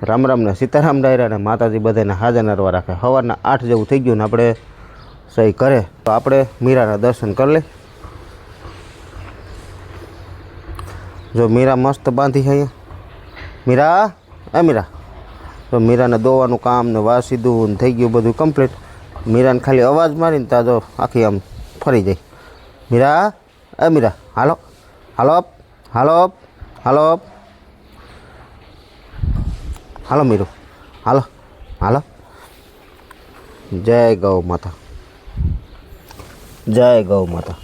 રામ રામને, સીતારામ ડાયરા ને માતાજી બધાને હાજર નરવા રાખે. સવારના આઠ જેવું થઈ ગયું ને આપણે સહી કરે તો આપણે મીરાના દર્શન કરી લઈ જો મીરા મસ્ત બાંધી છે અહીંયા. મીરા, એ મીરા. તો મીરાને દોવાનું કામ ને વાસી સીધું ને થઈ ગયું બધું કમ્પ્લીટ મીરાને ખાલી અવાજ મારીને ત્યાં જો આખી આમ ફરી જાય. મીરા, એ મીરા, હાલો. હાલો હાલો હાલો હાલો મીરુ. હાલો. હાલો. જય ગૌ માતા. જય ગૌ માતા.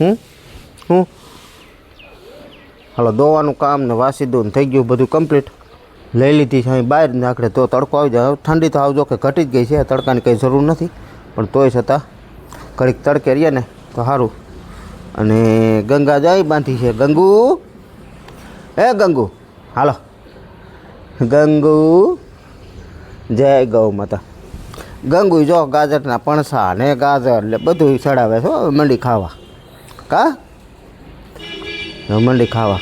હું હું હાલો, દોવાનું કામ ને વાસીદું ને થઈ ગયું, બધું કમ્પ્લીટ લઈ લીધી છે, અહીં બહાર નાખડે તો તડકો આવી જાય. ઠંડી તો આવજો કે ઘટી જ ગઈ છે, તડકાની કંઈ જરૂર નથી. પણ તોય છતાં ઘડીક તડકે રહીએ ને તો સારું. અને ગંગા જાય બાંધી છે. ગંગુ? એ ગંગુ? હાલો. ગંગુ. જય ગૌ માતા. ગંગુ જો ગાજરના પણસા ને ગાજર એટલે બધું ચડાવે છે મંડી ખાવા. કા? મંડી ખાવા.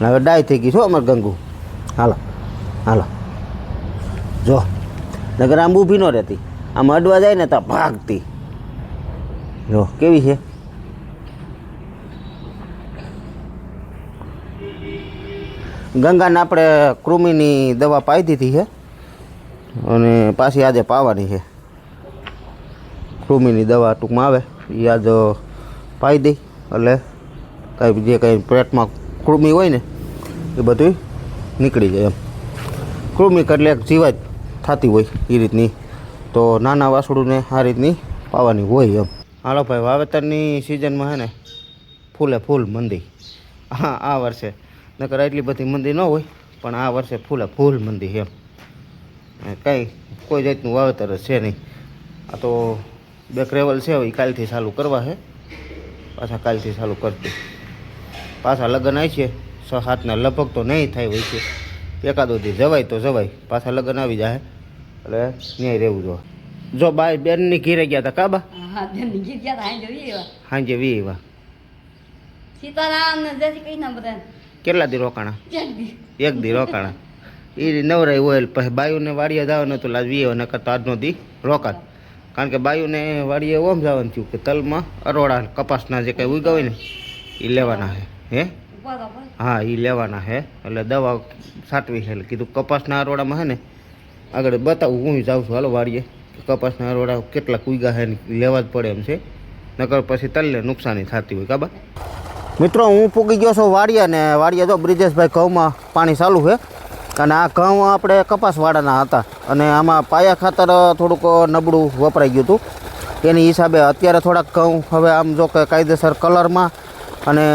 હવે ડાય થઈ ગઈ છો અમારે ગંગુ. હાલો હાલો. જો નગર આમ ઊભી ન રહેતી. આમ અડવા જાય ને તો ભાગતી. જો, કેવી છે? ગંગાને આપણે કૃમિની દવા પાઈ દીધી છે અને પાછી આજે પાવાની છે. કૃમિની દવા ટૂંકમાં આવે એ આજે પાઈ દઈ, એટલે કાંઈ જે કંઈ પેટમાં કૃમિ હોય ને, એ બધું નીકળી જાય એમ. કૃમિ એટલે એક જીવાત થતી હોય એ રીતની, તો નાના વાસળુને આ રીતની પાવાની હોય એમ. હાલો ભાઈ, વાવેતરની સિઝનમાં છે ને, ફૂલે ફૂલ મંદી. હા, આ વર્ષે નકર એટલી બધી મંદી ન હોય પણ આ વર્ષે ફૂલે ફૂલ મંદી એમ. કંઈ કાંઈ જાતનું વાવેતર છે નહીં. આ તો બે ક્રેવલ છે એ કાલથી ચાલુ કરવા છે. પાછા કાલથી ચાલુ કરતી પાછા લગ્ન આવી છે છ સાતના લગભગ તો નહીં થાય હોય છે. એકાદો દી જવાય તો જવાય પાછા લગ્ન આવી જાય એટલે ન્યાય રહેવું જો જો બાય બેનની ઘીરે ગયા હતા કાબા હાંજે વી એવા સીતારામ ને જય શ્રી કૃષ્ણ બધા કેટલા દી રોકાણા? એક દી રોકાણા. એ નવરાય હોય પછી બાયુને વાડીએ જવાનું હતું લાજ વીએ ન કરતા આજનો દી રોકાત કારણ કે બાયુને વાડીએ ઓમ જવાનું થયું કે તલમાં અરોડા કપાસના જે કંઈ ઉગાવે હોય ને એ લેવાના છે હે? હા એ લેવાના છે એટલે દવા સાટવી છે. એટલે કીધું કપાસના અરોડામાં છે ને, આગળ બતાવું, હું જાઉં છું. હાલો વાડીએ. કપાસના અરોડા કેટલા ઉગા છે લેવા જ પડે એમ છે. નકર પછી તલને નુકસાની થતી હોય કાબા મિત્રો હું પૂગી ગયો છું વાડિયા ને વાડિયા તો બ્રિજેશભાઈ ઘઉંમાં પાણી ચાલુ છે. અને આ ઘઉં આપણે કપાસવાળાના હતા. અને આમાં પાયા ખાતર થોડુંક નબળું વપરાઈ ગયું હતું. એની હિસાબે અત્યારે થોડાક ઘઉં હવે આમ જો કે કાયદેસર કલરમાં અને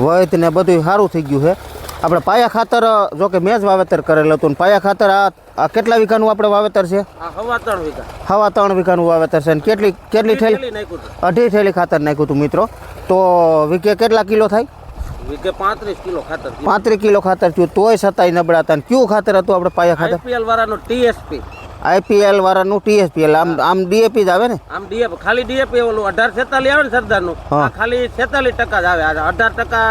વૈધ ને બધું સારું થઈ ગયું છે. આપણે પાયા ખાતર જો કે મેં જ વાવેતર કરેલું હતું. પાયા ખાતર આ કેટલા વીઘાનું આપણે વાવેતર છે? હવા ત્રણ વીઘા. હવા ત્રણ વીઘાનું વાવેતર છે. અને કેટલી કેટલી થેલી અઢી થેલી ખાતર નાખ્યું હતું મિત્રો. તો વીકે કેટલા કિલો થાય? વીકે પાંત્રીસ કિલો ખાતર પાંત્રીસ કિલો ખાતર થયું તોય છતાંય નબળા હતા અને કયું ખાતર હતું આપણે પાયા ખાતર? આઈપીએલ વાળાનું ટીએસપી આઈપીએલ વાળાનું ટીએસપીએલ આમ આમ ડીએપી જ આવે ને? આમ ડીએપી ખાલી ડીએપી ઓલું અઢાર છેતાલીસ આવે ને સરદારનું? ખાલી છેતાલીસ ટકા જ આવે. આ અઢાર ટકા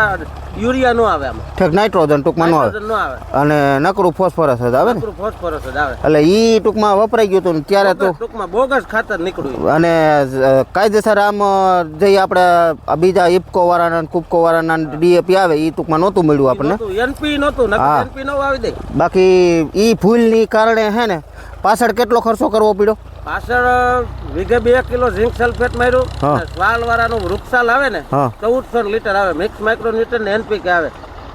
યુરિયા નો આવે આમાં. ઠીક નાઇટ્રોજન ટૂંકમાં ન આવે. નો આવે. અને નકરું ફોસ્ફરસ જ આવે ને? નકરું ફોસ્ફરસ જ આવે. એટલે ઈ ટૂંકમાં વપરાઈ ગયું હતું ત્યારે તો ટૂંકમાં બોગસ ખાતર નીકળ્યું અને કાયદેસર આમ જે આપણે બીજા ઇફકો વાળાના ને કુપકો વાળાના ડીએપી આવે એ ટૂંકમાં નહોતું મળ્યું આપણને. એનપી નહોતું. એનપી નો આવી દે. બાકી ઈ ભૂલની કારણે હે ને પાછળ કેટલો ખર્ચો કરવો પડ્યો? પાછળ વીઘે બે કિલો ઝીંક સલ્ફેટ માર્યું. સ્વાલ વાળાનું વૃક્ષાલ આવે ને ચૌદસો લીટર આવે. મિક્સ માઇક્રોન્યુટ્રન ને એનપીકે આવે.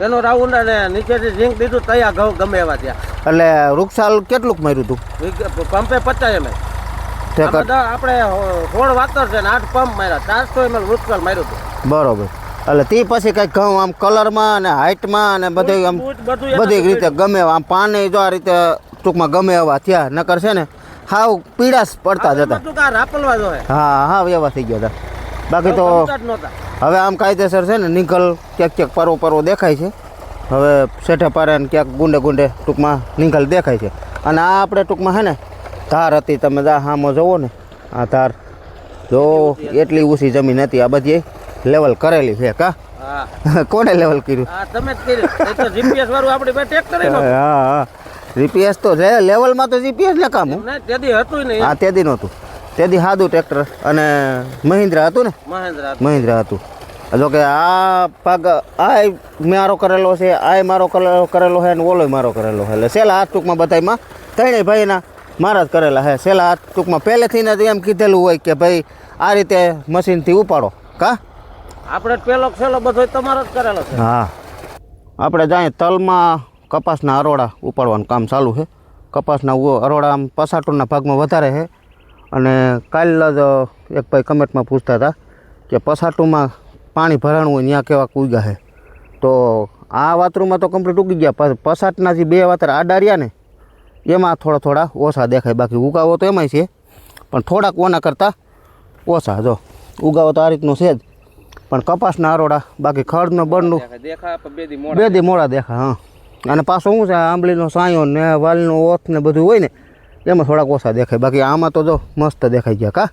એનો રાઉન્ડ અને નીચેથી ઝીંક દીધું તૈયાર ઘઉં ગમે એવા ત્યાં એટલે વૃક્ષાલ કેટલુંક માર્યું હતું પંપે પચાસ એમ આપણે હોળ વાતર છે ને આઠ પંપ માર્યા. ચારસો એમએલ વૃક્ષાલ માર્યું હતું બરોબર. એટલે તે પછી કઈ ઘઉં આમ કલરમાં અને હાઇટમાં અને બધું આમ બધી રીતે ગમે આમ પાને જો આ રીતે ટૂંકમાં ગમે એવા થયા. નકર છે ને હાવ પીડાશ પડતા જ હતા બધું કા રાપલવા જો હે હા હા એવા થઈ ગયા હતા. બાકી તો હવે આમ કાયદેસર છે ને નિકલ ક્યાંક ક્યાંક પરો પરો દેખાય છે. હવે શેઠે પારે ને ક્યાંક ગુંડે ગુંડે ટૂંકમાં નિકલ દેખાય છે. અને આ આપણે ટૂંકમાં છે ને ધાર હતી તમે હામો જુઓ ને આ ધાર જો એટલી ઊંચી જમીન હતી આ બધી લેવલ કરેલી છે કા? હા. કોને લેવલ કર્યું? હા તમે જ કર્યું. જીપીએસ વાળું આપણી ટ્રેક્ટર હા હા. જીપીએસ તો લેવલમાં તો જીપીએસ ને કામ ને તેથી હતું નહીં હા તેદી નહોતું. તેદી સાદું ટ્રેક્ટર અને મહિન્દ્રા હતું ને? મહેન્દ્ર મહિન્દ્રા હતું. જો કે આ પાગ આ મારો કરેલો છે આ મારો કરેલો કરેલો છે અને ઓલો મારો કરેલો છે. એટલે સેલા હાથ ટૂંકમાં બધામાં ત્રણેય ભાઈના મારા જ કરેલા છે. સેલા હાથ ટૂંકમાં પહેલેથી જ એમ કીધેલું હોય કે ભાઈ આ રીતે મશીનથી ઉપાડો. કા? આપણે પેલો છેલ્લો બધો તમારો જ કરેલો છે. હા. આપણે જાય તલમાં કપાસના અરોડા ઉપાડવાનું કામ ચાલુ છે. કપાસના અરોડા આમ પસાટોના ભાગમાં વધારે છે. અને કાલ જ એક ભાઈ કમેન્ટમાં પૂછતા હતા કે પસાટુમાં પાણી ભરાણું હોય ત્યાં કેવા ઉગ્યા છે. તો આ વાતરૂમાં તો કમ્પ્લીટ ઉગી ગયા પસાટના જે બે વાતર આડાર્યા ને એમાં થોડા થોડા ઓછા દેખાય. બાકી ઉગાવો તો એમાંય છે પણ થોડાક ઓના કરતાં ઓછા. જો ઉગાવો તો આ રીતનું છે જ. પણ કપાસના અરોડા બાકી ખડનો બળનું બે દી મોડા દેખા હા. અને પાછો શું છે આંબલીનો સાયો ને વાલનો ઓથ ને બધું હોય ને એમાં થોડાક ઓછા દેખાય. બાકી આમાં તો જો મસ્ત દેખાઈ ગયા કા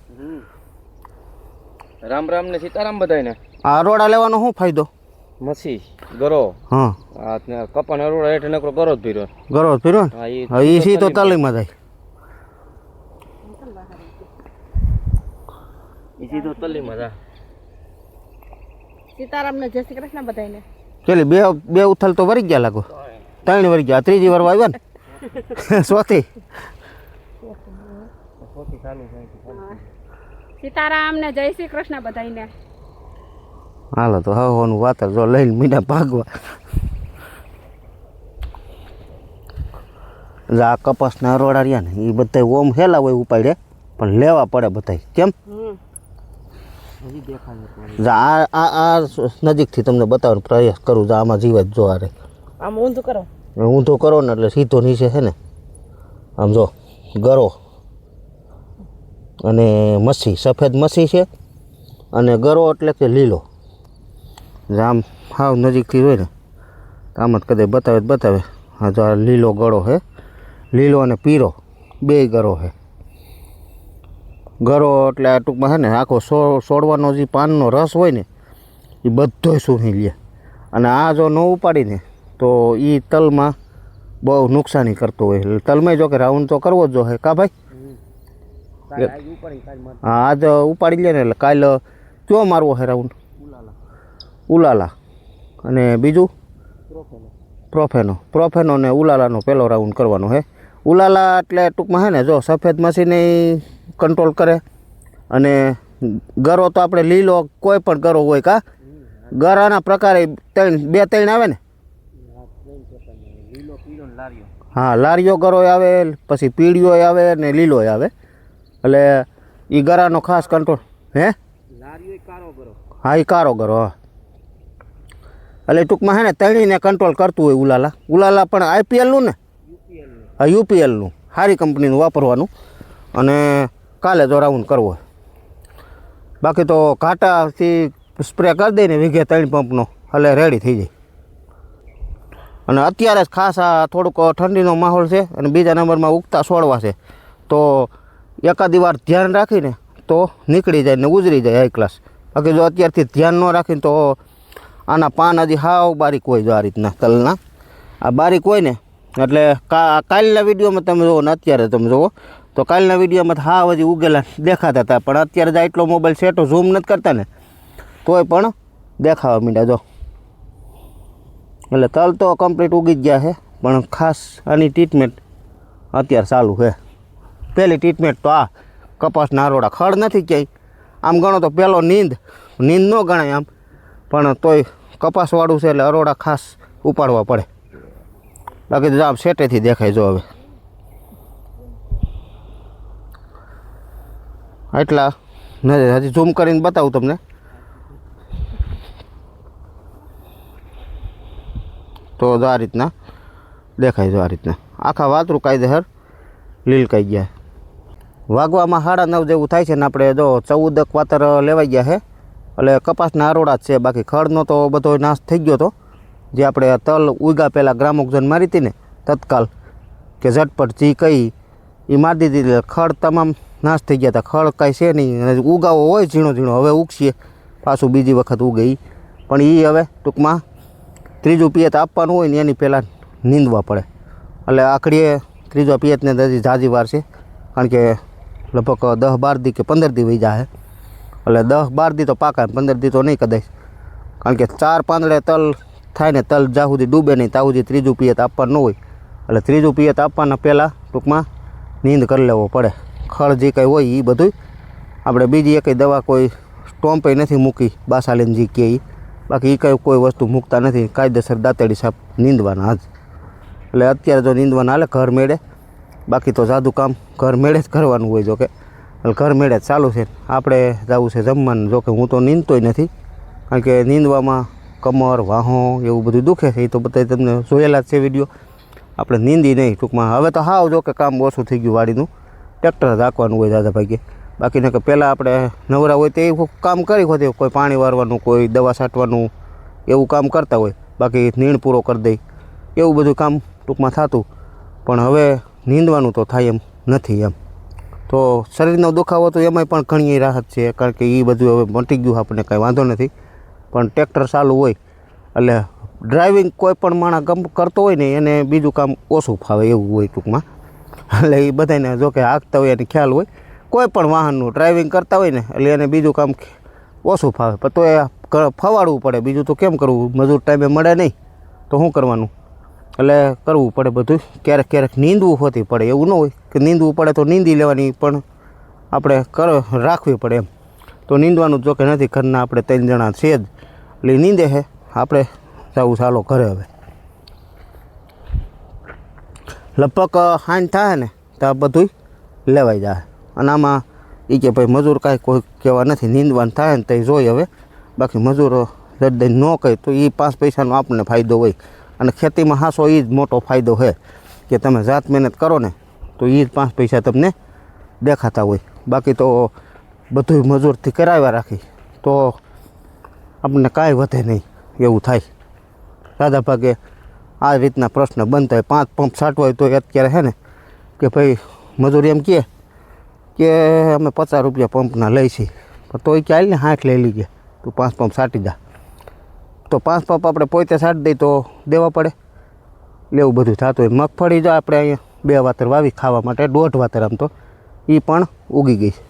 રામ રામ ને સીતારામ બધાને આ અરોડા લેવાનો શું ફાયદો? મસી ગરો. હા. આ કપાન અરોડા હેઠળ નકરો ગરો જ ભીરો ગરો પીરો ને? હા એ સી તો તાલીમાં જાય. ઈ સીધો તલીમાં જા. સીતારામને જય શ્રી કૃષ્ણ બધાને ચલી બે બે ઉથલ તો વરી ગયા લાગો. ત્રણ વાર ગયા. ત્રીજી વાર આવ્યા ને? ચોથી સીતારામ ને જય શ્રી કૃષ્ણ બધાને હાલો તો હવે હોનું વાતર જો લઈને મીના ભાગવા. જો આ કપાસના રોડા રહ્યા ને એ બધા ઓમ હેલા હોય ઉપાડે પણ લેવા પડે બધા કેમ? આ નજીકથી તમને બતાવવાનો પ્રયાસ કરું જો આમાં જીવે જોવા જો આ રે. આમ ઊંધું કરો. ઊંધો કરો ને એટલે સીધો નીચે છે ને, આમ જો, ગરો. અને મસી સફેદ મસી છે અને ગરો એટલે કે લીલો. આમ હાવ નજીકથી હોય ને આમ જ કદાચ બતાવે બતાવે. હા જો આ લીલો ગળો છે, લીલો અને પીરો, બે ગરો છે. ગરો એટલે આ ટૂંકમાં છે ને, આખો સો, સોડવાનો જે પાનનો રસ હોય ને, એ બધો સૂંઘી લે અને આ જો ન ઉપાડીને તો એ તલમાં બહુ નુકસાની કરતો હોય. એટલે તલમાં જો કે રાઉન્ડ તો કરવો જ જોઈએ કા ભાઈ? હા આજ ઉપાડી લે ને એટલે કાલ કયો મારવો છે રાઉન્ડ ઉલાલા. અને બીજું? પ્રોફેનો. પ્રોફેનો. ને ઉલાલાનો પહેલો રાઉન્ડ કરવાનો છે ઉલાલા એટલે ટૂંકમાં છે ને જો સફેદ મશીને કંટ્રોલ કરે. અને ગરો તો આપણે લીલો કોઈ પણ ગરો હોય કા? ગરાના પ્રકારે ત્રણ બે ત્રણ આવે ને? હા લારીઓ ગરો આવે પછી પીળીઓ આવે ને લીલો આવે. એટલે એ ગરાનો ખાસ કંટ્રોલ. હે? હા એ કારો ગરો હા. એટલે ટૂંકમાં હે ને તણીને કંટ્રોલ કરતું હોય ઉલાલા. ઉલાલા પણ આઈપીએલનું ને? હા યુપીએલનું. સારી કંપનીનું વાપરવાનું. અને કાલે જો રાઉન્ડ કરવો. હોય બાકી તો ઘાટાથી સ્પ્રે કરી દઈને વીઘે ત્રણ પંપનો. એટલે રેડી થઈ જાય. અને અત્યારે જ ખાસ આ થોડુંક ઠંડીનો માહોલ છે અને બીજા નંબરમાં ઉગતા છોડવા છે. તો એકાદી વાર ધ્યાન રાખીને તો નીકળી જાય ને ઉજરી જાય હાઈ ક્લાસ બાકી જો અત્યારથી ધ્યાન ન રાખીને તો આના પાન હજી હાવ બારીક હોય જો આ રીતના તલના. આ બારીક હોય ને, એટલે કાલના વિડીયોમાં તમે જુઓ ને અત્યારે તમે જુઓ, તો કાલના વિડીયોમાં તો હાવ હજી ઉગેલા દેખાતા હતા. પણ અત્યારે જ એટલો મોબાઈલ સેટો ઝૂમ નથી કરતા ને, તોય પણ દેખાવા માંડ્યા જો. એટલે તલ તો કમ્પ્લીટ ઉગી જ ગયા છે, પણ ખાસ આની ટ્રીટમેન્ટ અત્યારે ચાલુ છે. પહેલી ટ્રીટમેન્ટ તો આ કપાસના નારોડા ખડ નથી ક્યાંય. આમ ગણો તો પહેલો નીંદ નીંદ ન ગણાય આમ. પણ તોય કપાસવાળું છે એટલે અરોડા ખાસ ઉપાડવા પડે. બાકી તો આમ સેટેથી દેખાય જો હવે. એટલા હજી ઝૂમ કરીને બતાવું તમને. તો જો આ રીતના દેખાય જો આ રીતના. આખા વાતરું કાયદેસર લીલકાઈ ગયા. વાગવામાં સાડા નવ જેવું થાય છે ને આપણે જો ચૌદક વાતર લેવાઈ ગયા છે. એટલે કપાસના આરોડા જ છે, બાકી ખડનો તો બધો નાશ થઈ ગયો હતો જે આપણે તલ ઉગા પહેલાં ગ્રામોક્ઝન મારી હતી ને, તત્કાલ કે ઝટપટ જી કઈ એ મારી દીધી એટલે ખડ તમામ નાશ થઈ ગયા હતા. ખડ કાંઈ છે નહીં ઉગાવો હોય ઝીણો ઝીણો, હવે ઉગશે. પાછું બીજી વખત ઉગે પણ એ હવે ટૂંકમાં ત્રીજું પિયત આપવાનું હોય ને એની પહેલાં નીંદવા પડે. એટલે આખડીએ ત્રીજો પિયતને હજી ઝાઝી વાર છે. કારણ કે લગભગ દસ બાર દી કે પંદર દી વહી જાય એટલે દસ બાર દી તો પાકા પંદર દી તો નહીં કદાચ. કારણ કે ચાર પાંદડે તલ થાય ને તલ જ્યાં સુધી ડૂબે નહીં, ત્યાં સુધી ત્રીજું પિયત આપવાનું હોય. એટલે ત્રીજું પિયત આપવાના પહેલાં ટૂંકમાં નીંદ કરી લેવો પડે. ખળ જે કંઈ હોય એ બધું આપણે બીજી એકેય દવા કોઈ સ્ટોમ્પે નથી મૂકી, બાસાલીન જી કે ઈ. બાકી એ કંઈ કોઈ વસ્તુ મૂકતા નથી. કાયદેસર દાંતેડી સાપ નીંદવાના જ એટલે અત્યારે જો નીંદવાના હાલે, ઘર મેળે. બાકી તો જાદુ કામ ઘર મેળે જ કરવાનું હોય જોકે. એટલે ઘર મેળે જ ચાલુ છે. આપણે જવું છે જમવાનું. જોકે હું તો નીંદતોય નથી. કારણ કે નીંદવામાં કમર, વાહો એવું બધું દુખે છે. એ તો બધા તમને જોયેલા જ છે વીડિયો. આપણે નીંદી નહીં ટૂંકમાં. હવે તો હાવ જો કે કામ ઓછું થઈ ગયું વાડીનું. ટ્રેક્ટર રાખવાનું હોય દાદા ભાગે બાકીને કે પહેલાં આપણે નવરા હોય તે કામ કરી હોતે કોઈ પાણી વારવાનું, કોઈ દવા છાંટવાનું, એવું કામ કરતા હોય. બાકી નીણ પૂરો કરી દઈ એવું બધું કામ ટૂંકમાં થતું. પણ હવે નીંદવાનું તો થાય એમ નથી એમ. તો શરીરનો દુખાવો તો એમાંય પણ ઘણી રાહત છે, કારણ કે એ બધું હવે મટી ગયું આપણને, કાંઈ વાંધો નથી. પણ ટ્રેક્ટર ચાલુ હોય, એટલે ડ્રાઇવિંગ કોઈ પણ માણસ ગમ, કરતો હોય ને એને બીજું કામ ઓછું ફાવે એવું હોય ટૂંકમાં. એટલે એ બધાને જો કે હાંકતા હોય એને ખ્યાલ હોય. કોઈ પણ વાહનનું ડ્રાઇવિંગ કરતા હોય ને, એટલે એને બીજું કામ ઓછું ફાવે. પણ તો એ ફવાડવું પડે. બીજું તો કેમ કરવું? મજૂર ટાઈમે મળે નહીં. તો શું કરવાનું? એટલે કરવું પડે બધું. ક્યારેક ક્યારેક નીંદવું હોતી પડે. એવું ન હોય કે નીંદવું પડે તો નીંદી લેવાની, પણ આપણે કર, રાખવી પડે એમ. તો નીંદવાનું જો કે નથી, ઘરના આપણે ત્રણ જણા છે જ. એટલે નીંદે છે આપણે જવું ચાલો ઘરે હવે. લગભગ હાન થાય ને, તો આ બધું લેવાઈ જાય અને આમાં એ કે ભાઈ મજૂર કાંઈ કોઈ કહેવા નથી, નીંદવાનું થાય ને તો જોઈ હવે. બાકી મજૂરો દઈ ન કહે તો એ પાંચ પૈસાનો આપણને ફાયદો હોય. અને ખેતીમાં હાસો એ જ મોટો ફાયદો છે કે તમે જાત મહેનત કરો ને, તો એ જ પાંચ પૈસા તમને દેખાતા હોય. બાકી તો બધું મજૂરથી કરાવ્યા રાખી, તો આપણને કાંઈ વધે નહીં, એવું થાય. સાદા ભાગે આ રીતના પ્રશ્ન બનતા હોય, પાંચ પંપ છાંટવા હોય તો અત્યારે છે ને, કે ભાઈ મજૂર એમ કહે કે અમે પચાસ રૂપિયા પંપના લઈ છીએ પણ તોય ચાલ ને હાથ લઈ લીજે. તું પાંચ પંપ સાટી જા. તો પાંચ પંપ આપણે પોતે સાટી દઈએ તો દેવા પડે. એવું બધું થતું હોય. મગફળી જો આપણે અહીંયા બે વાતર વાવી ખાવા માટે, દોઢ વાતર આમ તો એ પણ ઉગી ગઈ છે.